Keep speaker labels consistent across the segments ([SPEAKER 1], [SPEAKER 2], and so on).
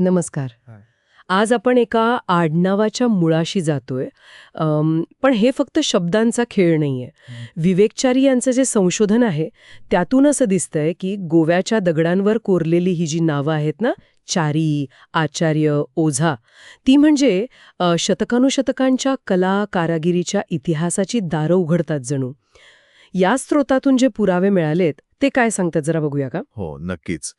[SPEAKER 1] नमस्कार. आज आपण एका आडनावाच्या मुळाशी जातोय. पण हे फक्त शब्दांचा खेळ नाहीये. विवेकचारी यांचं जे संशोधन आहे त्यातून असं दिसतंय की गोव्याच्या दगडांवर कोरलेली ही जी नावं आहेत ना चारी आचार्य ओझा ती म्हणजे शतकानुशतकांच्या कला कारागिरीच्या इतिहासाची दारं उघडतात जणू. या स्रोतातून जे पुरावे मिळालेत ते काय सांगतात जरा बघूया का?
[SPEAKER 2] हो नक्कीच.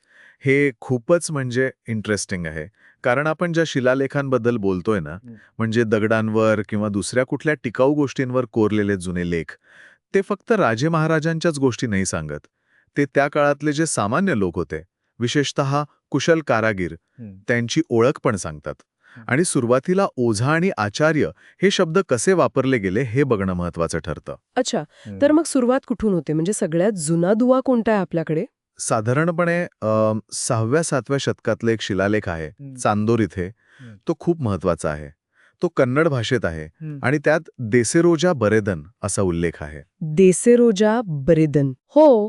[SPEAKER 2] हे खूपच म्हणजे इंटरेस्टिंग आहे. कारण आपण ज्या शिलालेखांबद्दल बोलतोय ना. म्हणजे दगडांवर किंवा दुसऱ्या कुठल्या टिकाऊ गोष्टींवर कोरलेले जुने लेख ते फक्त राजे महाराजांच्याच गोष्टी नाही सांगत. ते त्या काळातले जे सामान्य लोक होते विशेषतः कुशल कारागीर त्यांची ओळख पण सांगतात. आणि सुरुवातीला ओझा आणि आचार्य हे शब्द कसे वापरले गेले हे बघणं महत्वाचं ठरतं.
[SPEAKER 1] अच्छा तर मग सुरुवात कुठून होते? म्हणजे सगळ्यात जुना दुवा कोणता आहे आपल्याकडे?
[SPEAKER 2] साधारणपणे सहाव्या सातव्या शतकातले एक शिलालेख आहे चांदोर इथे. तो खूप महत्त्वाचा आहे. तो कन्नड भाषेत आहे
[SPEAKER 3] आणि
[SPEAKER 2] आणि त्यात देसेरोजा बरेदन असा उल्लेख आहे.
[SPEAKER 1] देसेरोजा बरेदन. हो.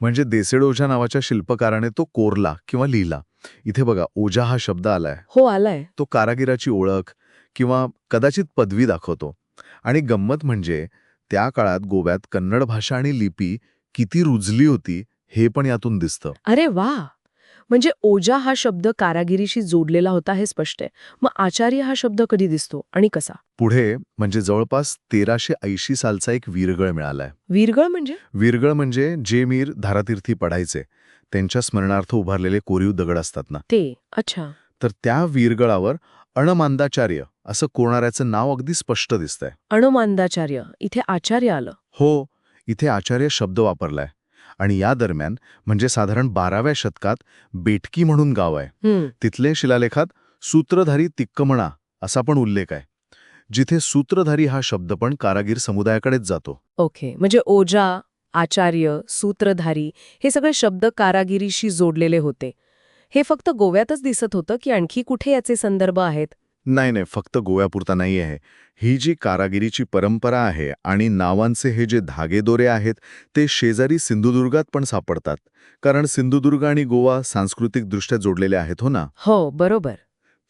[SPEAKER 2] म्हणजे देसेडोजा नावाच्या शिल्पकाराने तो कोरला किंवा लिहिला. इथे बघा ओजा हा शब्द आलाय.
[SPEAKER 1] हो आलाय.
[SPEAKER 2] तो कारागिराची ओळख किंवा कदाचित पदवी दाखवतो. आणि गंमत म्हणजे त्या काळात गोव्यात कन्नड भाषा आणि लिपी किती रुजली होती हे पण यातून दिसतं.
[SPEAKER 1] अरे वा! म्हणजे ओजा हा शब्द कारागिरीशी जोडलेला होता हे स्पष्ट आहे. मग आचार्य हा शब्द कधी दिसतो आणि कसा?
[SPEAKER 2] पुढे म्हणजे जवळपास तेराशे ऐंशी सालचा एक वीरगळ मिळालाय.
[SPEAKER 1] वीरगळ म्हणजे?
[SPEAKER 2] वीरगळ म्हणजे जे मीर धारातीर्थी पडायचे त्यांच्या स्मरणार्थ उभारलेले कोरीव दगड असतात ना.
[SPEAKER 1] ते अच्छा.
[SPEAKER 2] तर त्या वीरगळावर अणमांदाचार्य असं कोरणाऱ्याचं नाव अगदी स्पष्ट दिसतंय.
[SPEAKER 1] अणुमांदाचार्य इथे आचार्य आलं.
[SPEAKER 2] हो इथे आचार्य शब्द वापरलाय. आणि या दरम्यान म्हणजे साधारण बाराव्या शतकात बेटकी म्हणून गाव आहे. तिथले शिलालेखात सूत्रधारी तिक्कमणा असा पण उल्लेख आहे. जिथे सूत्रधारी हा शब्द पण कारागीर समुदायाकडेच जातो.
[SPEAKER 1] ओके. म्हणजे ओजा आचार्य सूत्रधारी हे सगळे शब्द कारागिरीशी जोडलेले होते. हे फक्त गोव्यातच दिसत होतं की आणखी कुठे याचे संदर्भ आहेत?
[SPEAKER 2] नाही नाही फक्त गोव्यापुरता नाही आहे. ही जी कारागिरीची परंपरा आहे आणि नावांचे हे जे धागेदोरे आहेत ते शेजारी सिंधुदुर्गात पण सापडतात. कारण सिंधुदुर्ग आणि गोवा सांस्कृतिकदृष्ट्या जोडलेले आहेत हो ना?
[SPEAKER 1] हो बरोबर.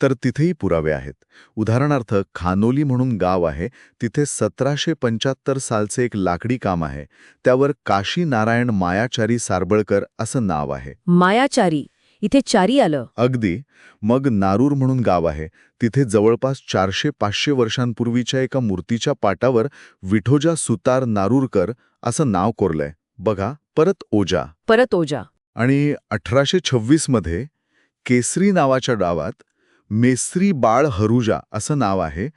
[SPEAKER 2] तर तिथेही पुरावे आहेत. उदाहरणार्थ खानोली म्हणून गाव आहे तिथे सतराशे पंच्याहत्तर सालचे एक लाकडी काम आहे. त्यावर काशी नारायण मायाचारी सारबळकर असं नाव आहे.
[SPEAKER 1] मायाचारी. इथे चारी आलं.
[SPEAKER 2] अगदी. मग नारूर म्हणून गाव आहे. तिथे जवळपास चारशे पाचशे वर्षांपूर्वीच्या एका मूर्तीच्या पाटावर विठोजा सुतार नारूरकर असं नाव कोरलंय. बघा परत ओजा.
[SPEAKER 1] परत ओजा.
[SPEAKER 2] आणि अठराशे छव्वीसमध्ये केसरी नावाच्या डावात मेस्त्री बाळ हरुजा असं नाव आहे.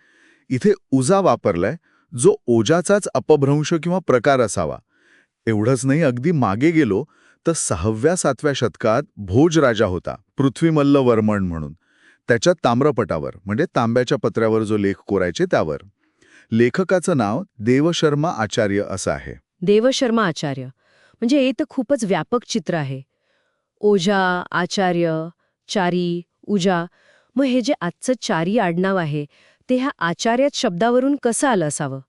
[SPEAKER 2] इथे उजा वापरलाय जो ओजाचाच अपभ्रंश किंवा प्रकार असावा. एवढंच नाही अगदी मागे गेलो तर सहाव्या सातव्या शतकात भोज राजा होता पृथ्वीमल्ल वर्मन म्हणून. त्याच्या ताम्रपटावर म्हणजे तांब्याच्या पत्र्यावर जो लेख कोरायचे त्यावर. लेखकाचं नाव देवशर्मा आचार्य असं आहे.
[SPEAKER 1] देवशर्मा आचार्य. म्हणजे हे तर खूपच व्यापक चित्र आहे. ओझा आचार्य चारी उजा. मग हे जे आजचं चारी आडनाव आहे ते ह्या आचार्य शब्दावरून कसं आलं असावं?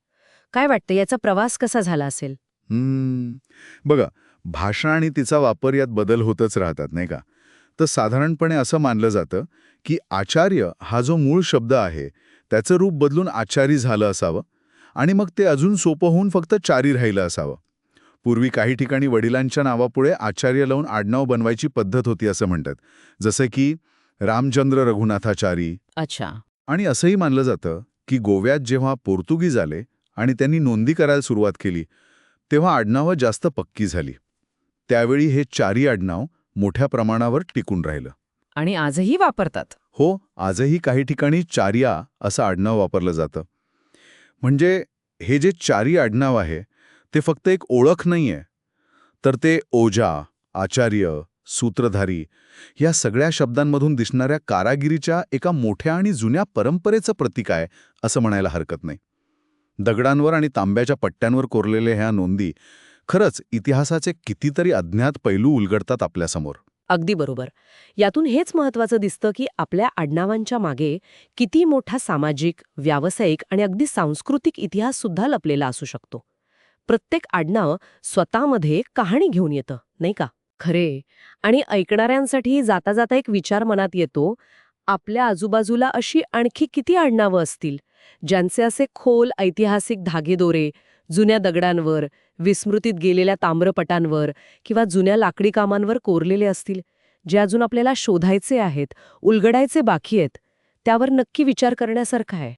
[SPEAKER 1] काय वाटतं? याचा प्रवास कसा झाला असेल?
[SPEAKER 2] हम्म, बघा भाषा आणि तिचा वापर यात बदल होतच राहतात नाही का? तर साधारणपणे असं मानलं जातं की आचार्य हा जो मूळ शब्द आहे त्याचं रूप बदलून आचारी झालं असावं आणि मग ते अजून सोपं होऊन फक्त चारी राहिलं असावं. पूर्वी काही ठिकाणी वडिलांच्या नावापुढे आचार्य लावून आडनाव बनवायची पद्धत होती असं म्हणतात जसं की रामचंद्र रघुनाथाचारी.
[SPEAKER 1] अच्छा.
[SPEAKER 2] आणि असंही मानलं जातं की गोव्यात जेव्हा पोर्तुगीज आले आणि त्यांनी नोंदी करायला सुरुवात केली तेव्हा आडनावं जास्त पक्की झाली. त्यावेळी हे चारी आडनाव मोठ्या प्रमाणावर टिकून राहिलं.
[SPEAKER 1] आणि आजही वापरतात?
[SPEAKER 2] हो आजही काही ठिकाणी चारिया असं आडनाव वापरलं जातं. म्हणजे हे जे चारी आडनाव आहे ते फक्त एक ओळख नाहीये. तर ते ओझा आचार्य सूत्रधारी या सगळ्या शब्दांमधून दिसणाऱ्या कारागिरीच्या एका मोठ्या आणि जुन्या परंपरेचं प्रतीक आहे असं म्हणायला हरकत नाही. दगडांवर आणि तांब्याच्या पट्ट्यांवर कोरलेल्या ह्या नोंदी खरंच इतिहासाचे कितीतरी अज्ञात पैलू उलगडतात आपल्यासमोर.
[SPEAKER 1] अगदी बरोबर. यातून हेच महत्वाचं दिसतं की आपल्या आडनावांच्या मागे किती मोठा सामाजिक व्यावसायिक आणि अगदी सांस्कृतिक इतिहास सुद्धा लपलेला असू शकतो. प्रत्येक आडनाव स्वतःमध्ये कहाणी घेऊन येतं नाही का? खरे. आणि ऐकणाऱ्यांसाठी जाता जाता एक विचार मनात येतो आपल्या आजूबाजूला अशी आणखी किती आडनावं असतील? ज्यांचे असे खोल ऐतिहासिक धागेदोरे जुन्या दगडांवर विस्मृतीत गेलेल्या ताम्रपटांवर किंवा जुन्या लाकडी कामांवर कोरलेले असतील जे अजून आपल्याला शोधायचे आहेत उलगडायचे बाकी आहेत त्यावर नक्की विचार करण्यासारखा आहे.